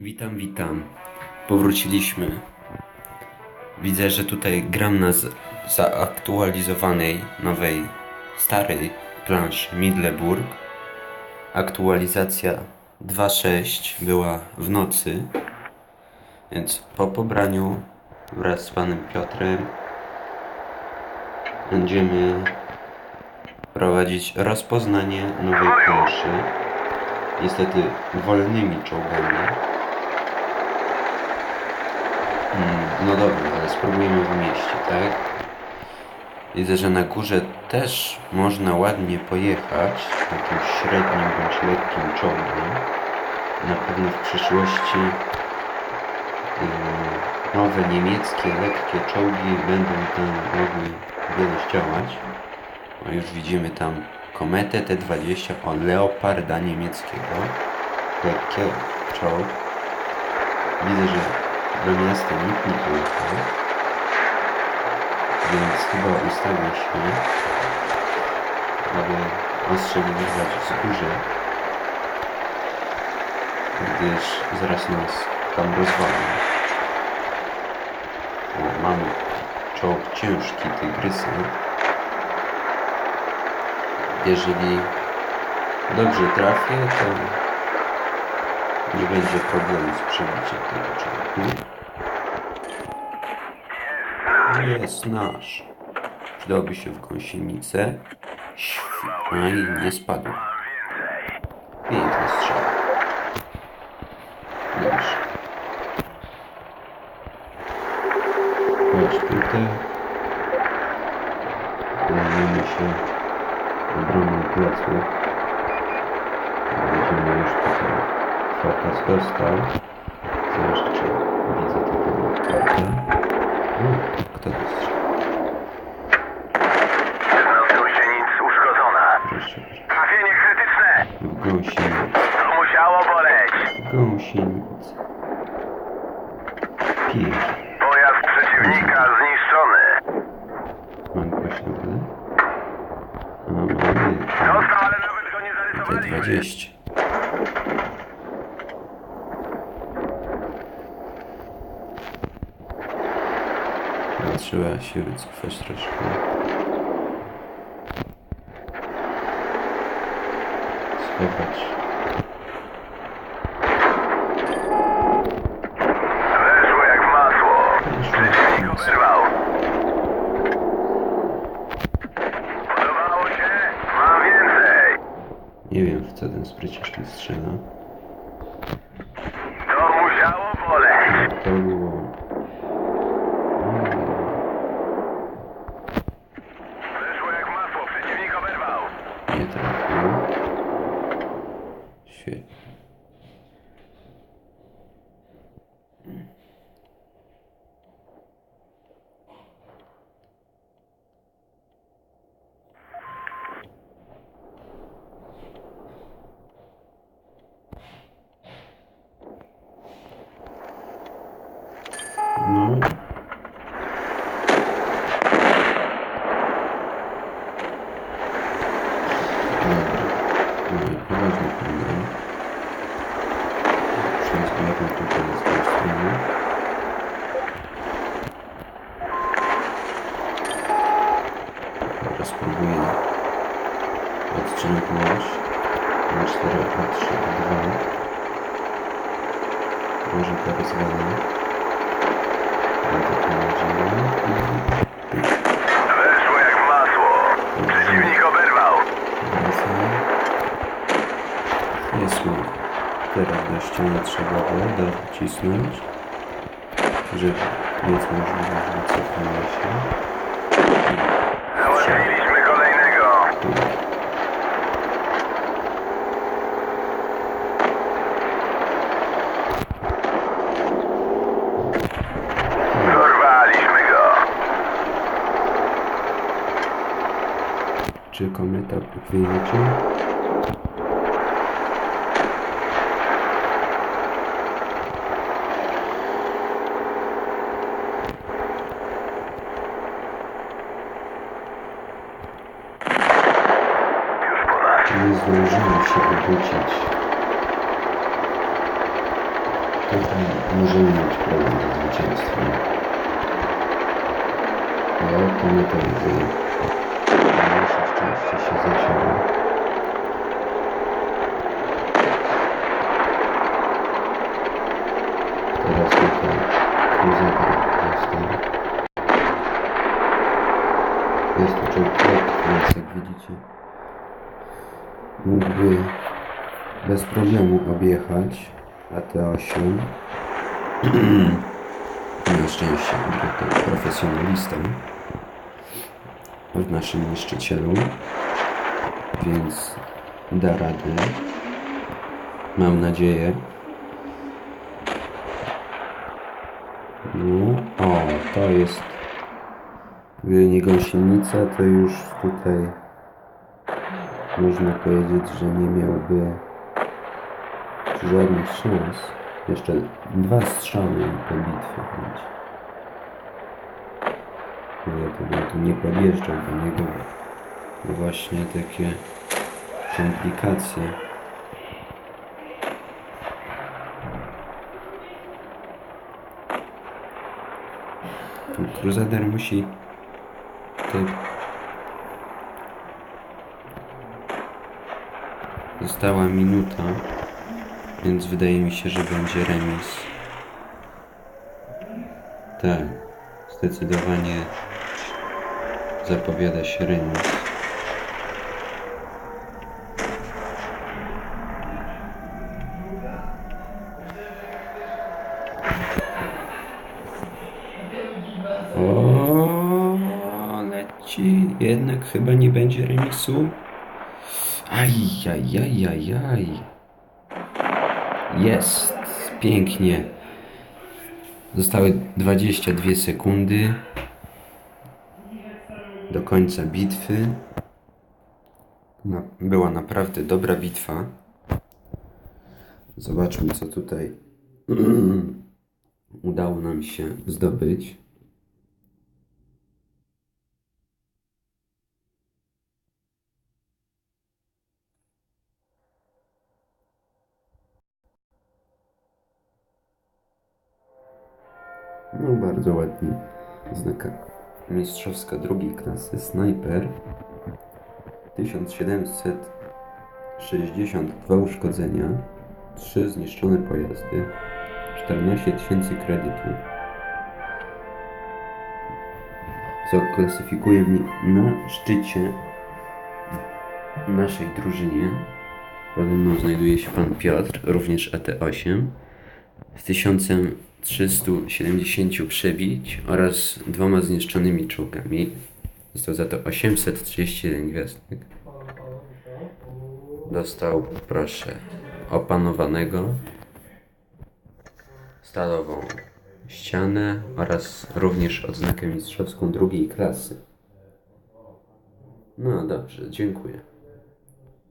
Witam, witam. Powróciliśmy. Widzę, że tutaj gram na zaaktualizowanej, nowej, starej planszy Midleburg. Aktualizacja 2.6 była w nocy, więc po pobraniu wraz z panem Piotrem będziemy prowadzić rozpoznanie nowej planszy. Niestety wolnymi czołgami. Mm, No dobra, ale spróbujemy w mieście, tak? Widzę, że na górze też można ładnie pojechać jakimś średnim bądź lekkim czołgiem. Na pewno w przyszłości yy, nowe niemieckie lekkie czołgi będą tam mogły wiele zdziałać. No już widzimy tam kometę T-20 o Leoparda niemieckiego. Lekkie czołg. Widzę, że do miasta nikt nie pojechał. Więc chyba ustawię się, aby ostrzeliwać wzgórze, gdyż zaraz nas tam rozwalą. O, mamy czołg ciężki, tygrysa. Jeżeli dobrze trafię, to nie będzie problemu z przebiciem tego czołgu. Jest nasz. Przydałby się w gąsienicę. A i nie spadł. Piękny strzał. Dobrze. Chodź tutaj. Zajmiemy się obroną pleców. Będziemy już tutaj. Fokas dostał. Co jeszcze? Widzę taką kartę. Kto to strzał? Gąsienic uszkodzona. Proszę. Trafienie krytyczne. W gąsienicy. To musiało boleć. W gąsienicy. Pięknie. Pojazd przeciwnika zniszczony. Mam pośladek. A mamy Dostał, ale nawet go nie zarysowaliśmy. T20. Trzeba się wycofać troszkę. Schować. Weszło jak masło. Przeciwnik. Podobało się? Mam więcej. Nie wiem w co ten spryciarz mi strzela. To musiało boleć. To było... Mm, Weszło jak w masło. Przeciwnik oberwał. Nie trafił. Świetnie. No. Dobra. Poważny problem. Przezbieram tutaj z tej strony. Dobra, spróbuję odstrzelować. Na 4, a 3, 2. Może to rozwalę. Mam taką nadzieję. I... Weszło jak w masło. Przeciwnik oberwał. Wracam. Jest mu. Teraz do ściany trzeba go docisnąć, żeby mieć możliwość wycofania się. Załatwiliśmy kolejnego. Dorwaliśmy go. Czy kometa wyjedzie? Już po nas. Nie zdążyłem się obudzić. Tutaj możemy mieć problem ze zwycięstwem. No, to nie widzę. Nasze szczęście się zacięło. Teraz tutaj Crusader został. Jest tu czołg więc jak widzicie mógłby bez problemu objechać AT8 na szczęście to profesjonalistą w naszym niszczycielu więc da radę. Mam nadzieję. No o to jest nie gąsienica to już tutaj można powiedzieć, że nie miałby żadnych szans. Jeszcze dwa strzały po bitwie będzie. Ja to tu nie podjeżdżał do niego, właśnie takie komplikacje. Crusader musi te Została minuta, więc wydaje mi się, że będzie remis. Tak, zdecydowanie zapowiada się remis. O, leci. Jednak chyba nie będzie remisu. Ajajajajaj. Jest. Pięknie. Zostały 22 sekundy do końca bitwy. Na, była naprawdę dobra bitwa. Zobaczmy, co tutaj udało nam się zdobyć. No bardzo ładnie. Znaka mistrzowska drugiej klasy. Snajper. 1762 uszkodzenia. 3 zniszczone pojazdy. 14 tysięcy kredytu. Co klasyfikuje mnie na szczycie naszej drużynie. Pode mną znajduje się pan Piotr, również AT8 z 1370 przebić oraz dwoma zniszczonymi czołgami. Dostał za to 831 gwiazdek. Dostał, proszę, opanowanego, stalową ścianę oraz również odznakę mistrzowską drugiej klasy. No dobrze, dziękuję.